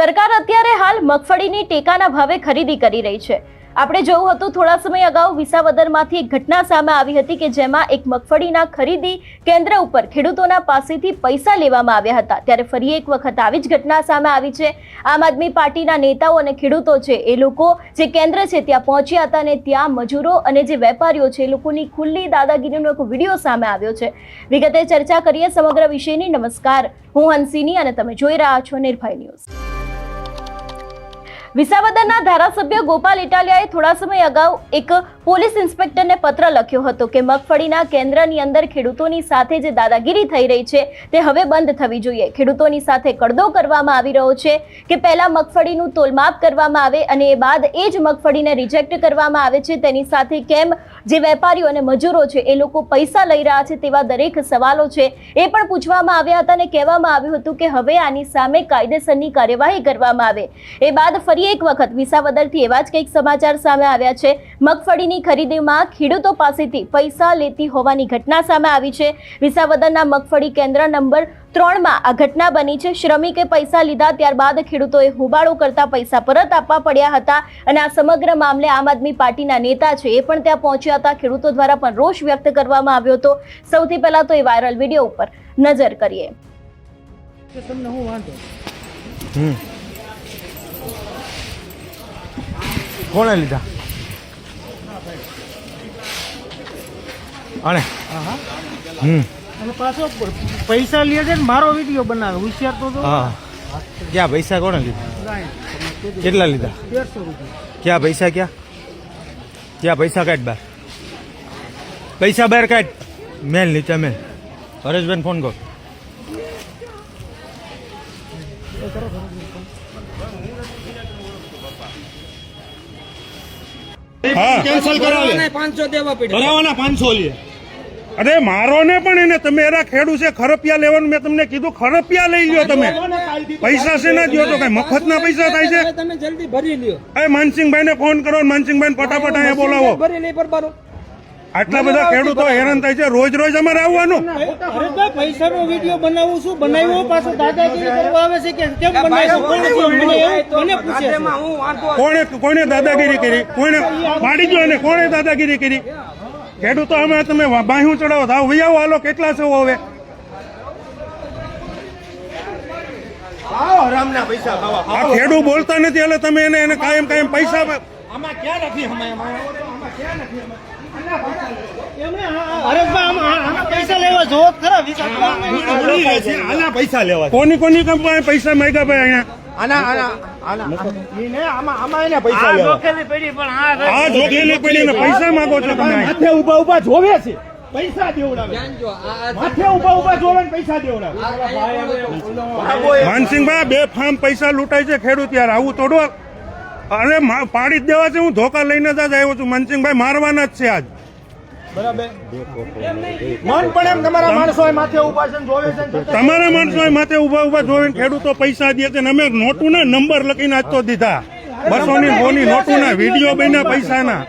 સરકાર અત્યારે હાલ મગફળીની ટેકાના ભાવે ખરીદી કરી રહી છે. આપણે જોયું હતું થોડા સમય અગાઉ વિસાવદરમાંથી એક ઘટના સામે આવી હતી કે જેમાં એક મગફળીના ખરીદી કેન્દ્ર ઉપર ખેડૂતોના પાસેથી પૈસા લેવામાં આવ્યા હતા. ત્યારે ફરી એક વખત આવી જ ઘટના સામે આવી છે. આમ આદમી પાર્ટીના નેતાઓ અને ખેડૂતો છે, એ લોકો જે કેન્દ્ર છે ત્યાં પહોંચ્યા હતા અને ત્યાં મજૂરો અને જે વેપારીઓ છે, એ લોકોની ખુલ્લી દાદાગીરીનો એક વીડિયો સામે આવ્યો છે. વિગતે ચર્ચા કરીએ સમગ્ર વિષયની. નમસ્કાર. હું હંસિની અને તમે જોઈ રહ્યા છો નિર્ભય ન્યૂઝ. વિસાવદરના ધારાસભ્ય ગોપાલ ઇટાલિયાએ થોડા સમય અગાઉ એક પોલીસ ઇન્સ્પેક્ટરને પત્ર લખ્યો હતો કે મગફળીના કેન્દ્રની અંદર ખેડૂતોની સાથે જે દાદાગીરી થઈ રહી છે તે હવે બંધ થવી જોઈએ. ખેડૂતોની સાથે કડદો કરવામાં આવી રહ્યો છે કે પહેલાં મગફળીનું તોલમાપ કરવામાં આવે અને એ બાદ એ જ મગફળીને રિજેક્ટ કરવામાં આવે છે. તેની સાથે કેમ જે વેપારીઓ અને મજૂરો છે એ લોકો પૈસા લઈ રહ્યા છે તેવા દરેક સવાલો છે એ પણ પૂછવામાં આવ્યા હતા અને કહેવામાં આવ્યું હતું કે હવે આની સામે કાયદેસરની કાર્યવાહી કરવામાં આવે. એ બાદ ફરી એક વખત વિસાવદરથી એવા જ કંઈક સમાચાર સામે આવ્યા છે. મગફળીની ખરીદીમાં ખેડૂતો પાસેથી પૈસા લેતી હોવાની ઘટના સામે આવી છે. વિસાવદરના મગફળી કેન્દ્ર નંબર ત્રણમાં આ ઘટના બની છે. શ્રમિકે પૈસા લીધા ત્યારબાદ ખેડૂતોએ હુબાળો કરતા પૈસા પરત આપવા પડ્યા હતા અને આ સમગ્ર મામલે આમ આદમી પાર્ટીના નેતા છે એ પણ ત્યાં પહોંચ્યા હતા. ખેડૂતો દ્વારા પણ રોષ વ્યક્ત કરવામાં આવ્યો હતો. સૌથી પહેલાં તો એ વાયરલ વીડિયો ઉપર નજર કરીએ. તમને હું વાંધો? હમ. કોણે લીધા? અને હમ. અને પાછો પૈસા લે છે ને મારો વીડિયો બનાવે હોશિયાર તો હા. ક્યાં પૈસા કોણે લીધા? કેટલા લીધા? ક્યાં પૈસા ક્યાં? ક્યાં પૈસા કાઢ બાર પૈસા બહાર કાઢ. મેલ નીચે મેલ. હરેશભાઈ ફોન કર. કેન્સલ કરાવવાના પાંચસો દેવા પડ્યા કરાવવાના પાંચસો લે. અરે મારો ને પણ એને તમે એરા ખેડૂ છે ખરપિયા લેવાનું મેં તમને કીધું ખરપિયા લઈ લ્યો તમે. પૈસા છે ના દ્યો તો કઈ? મફતના પૈસા થાય છે? તમે જલ્દી ભરી લ્યો. એ માનસિંહભાઈ ને ફોન કરો માનસિંહભાઈ ફટાફટ અહીંયા બોલાવો. ભરી નહીં પરબારો આટલા બધા ખેડૂતો હેરાન થાય છે. રોજ રોજ અમારે આવવાનું. અરે પૈસાનો વીડિયો બનાવું છું બનાવ્યો પાછો દાદાગીરી કરવા આવે છે કે કેમ બનાવ્યો કોણ છે? મને એવું- મને પૂછે છે. હું વાંધો કોણે કોને દાદાગીરી કરી? કોને પાડી ગયો અને કોણે દાદાગીરી કરી? ખેડૂતો આમાં તમે બાહ્યું ચડાવો. થાવ વૈયાવો હાલો કેટલા છે હવે આ ખેડૂત બોલતા નથી એટલે તમે એને એને કાયમ કાયમ પૈસા આમાં ક્યાં નથી અમે હરેશભાઈ આમાં- આ- આમાં પૈસા લેવા જોવો જ ખરા વીસ આપવા આના પૈસા લેવા કોની કોની કંપની પૈસા માંગ્યા ભાઈ અહીંયા પૈસા લેવા જોખેલી પડી પણ આ આ જોખેલી પડીને પૈસા માંગો છો તમે માથે ઊભા ઊભા જોવે છે પૈસા દેવડાવે માથે ઊભા ઊભા જોવે પૈસા દેવડાવે માનસિંહભાઈ બે ફાર્મ પૈસા લૂંટાય છે ખેડૂત યાર આવું તોડો અરે મા- પાડી જ દેવા છે હું ધોકા લઈને જ આવ્યો છું માનસિંહભાઈ મારવાના જ છે આજ મન પણ એમ તમારા માણસો માથે ઊભા છે જોવે છે તમારા માણસો માથે ઊભા ઊભા જોઈને ખેડૂતો પૈસા દે છે અમે નોટું ના નંબર લખીને આજ તો દીધા. બસો ની સોની નોટું ના વીડિયો બન્યા પૈસાના.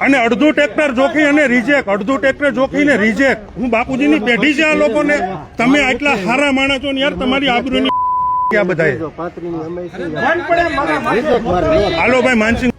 અને અડધું ટ્રેક્ટર જોખી અને રિજેક્ટ અડધું ટ્રેક્ટર જોખીને રિજેક્ટ. હું બાપુજીની પેઢી છે આ લોકોને. તમે આટલા સારા માણસો ને યાર તમારી આબરૂની આ બધા હાલો ભાઈ માનસિંહ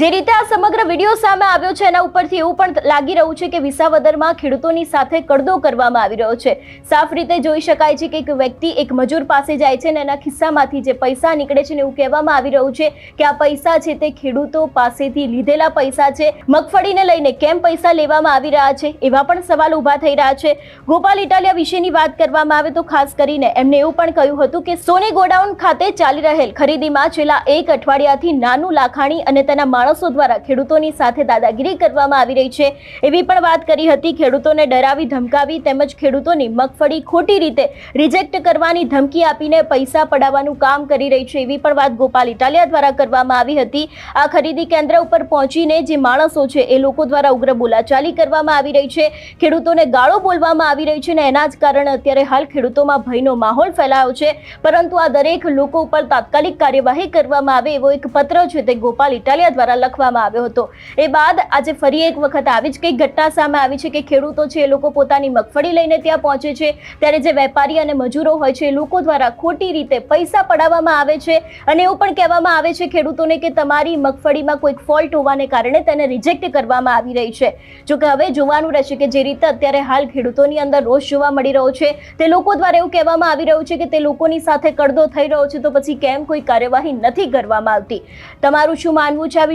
જે રીતે આ સમગ્ર વીડિયો સામે આવ્યો છે, એના ઉપરથી એવું પણ લાગી રહ્યું છે કે વિસાવદરમાં ખેડૂતોની સાથે કડદો કરવામાં આવી રહ્યો છે. સાફ રીતે જોઈ શકાય છે કે એક વ્યક્તિ એક મજૂર પાસે જાય છે અને એના ખિસ્સામાંથી જે પૈસા નીકળે છે ને એવું કહેવામાં આવી રહ્યું છે કે આ પૈસા છે તે ખેડૂતો પાસેથી લીધેલા પૈસા છે. મગફળીને લઈને કેમ પૈસા લેવામાં આવી રહ્યા છે, એવા પણ સવાલ ઊભા થઈ રહ્યા છે. ગોપાલ ઇટાલિયા વિશેની વાત કરવામાં આવે તો ખાસ કરીને એમને એવું પણ કહ્યું હતું કે સોની ગોડાઉન ખાતે ચાલી રહેલ ખરીદીમાં છેલ્લા એક અઠવાડિયાથી નાનું લાખાણી અને તેના માણસો દ્વારા ખેડૂતોની સાથે દાદાગીરી કરવામાં આવી રહી છે. એવી પણ વાત કરી હતી, ખેડૂતોને ડરાવી, ધમકાવી તેમજ ખેડૂતોની મગફળી ખોટી રીતે રિજેક્ટ કરવાની ધમકી આપીને પૈસા પડાવવાનું કામ કરી રહી છે, એવી પણ વાત ગોપાલ ઇટાલિયા દ્વારા કરવામાં આવી હતી. આ ખરીદી કેન્દ્ર ઉપર પહોંચીને જે માણસો છે, એ લોકો દ્વારા ઉગ્ર બોલાચાલી કરવામાં આવી રહી છે. ખેડૂતોને ગાળો બોલવામાં આવી રહી છે અને એના જ કારણે અત્યારે હાલ ખેડૂતોમાં ભયનો માહોલ ફેલાયો છે. પરંતુ આ દરેક લોકો ઉપર તાત્કાલિક કાર્યવાહી કરવામાં આવે એવો એક પત્ર છે તે ગોપાલ ઇટાલિયા દ્વારા લખવામાં આવ્યો હતો. એ બાદ આજે ફરી એક વખત આવી જ કંઈક ઘટના સામે આવી છે કે ખેડૂતો છે એ લોકો પોતાની મગફળી લઈને ત્યાં પહોંચે છે. ત્યારે જે વેપારી અને મજૂરો હોય છે એ લોકો દ્વારા ખોટી રીતે પૈસા પડાવવામાં આવે છે અને એવું પણ કહેવામાં આવે છે ખેડૂતોને કે તમારી મગફળીમાં કોઈક ફોલ્ટ હોવાને કારણે તેને રિજેક્ટ કરવામાં આવી રહી છે. જો કે હવે જોવાનું રહેશે કે જે રીતે અત્યારે હાલ ખેડૂતોની અંદર રોષ જોવા મળી રહ્યો છે તે લોકો દ્વારા એવું કહેવામાં આવી રહ્યું છે કે તે લોકોની સાથે કડદો થઈ રહ્યો છે તો પછી કેમ કોઈ કાર્યવાહી નથી કરવામાં આવતી? તમારું શું માનવું છે આ